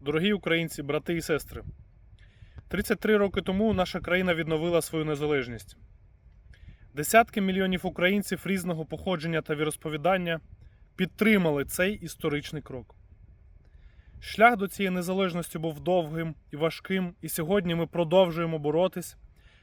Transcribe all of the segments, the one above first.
Дорогі українці, брати і сестри, 33 роки тому наша країна відновила свою незалежність. Десятки мільйонів українців різного походження та віросповідання підтримали цей історичний крок. Шлях до цієї незалежності був довгим і важким, і сьогодні ми продовжуємо боротись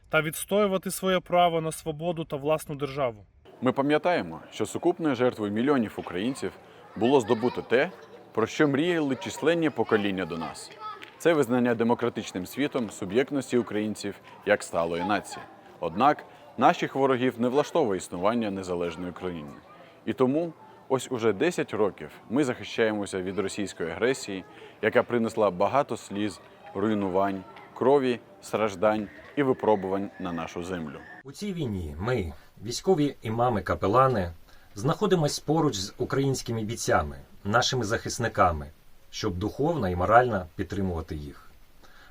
та відстоювати своє право на свободу та власну державу. Ми пам'ятаємо, що сукупною жертвою мільйонів українців було здобуто те, про що мріяли численні покоління до нас. Це визнання демократичним світом суб'єктності українців як сталої нації. Однак наших ворогів не влаштовує існування незалежної країни. І тому ось уже 10 років ми захищаємося від російської агресії, яка принесла багато сліз, руйнувань, крові, страждань і випробувань на нашу землю. У цій війні ми, військові імами капелани, знаходимось поруч з українськими бійцями, нашими захисниками, щоб духовно і морально підтримувати їх.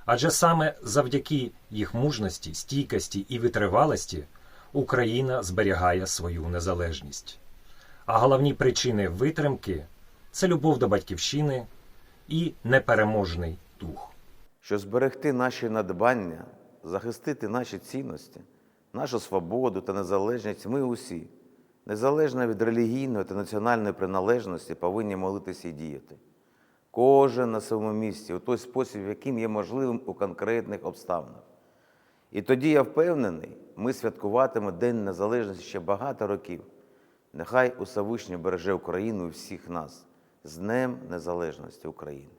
Адже саме завдяки їх мужності, стійкості і витривалості Україна зберігає свою незалежність. А головні причини витримки це любов до батьківщини і непереможний дух. що зберегти наші надбання, захистити наші цінності, нашу свободу та незалежність ми усі, незалежно від релігійної та національної приналежності, повинні молитися і діяти. Кожен на своєму місці у той спосіб, яким є можливим у конкретних обставинах. І тоді я впевнений, ми святкуватимемо День Незалежності ще багато років. Нехай Усавишній береже Україну і всіх нас з Днем Незалежності України.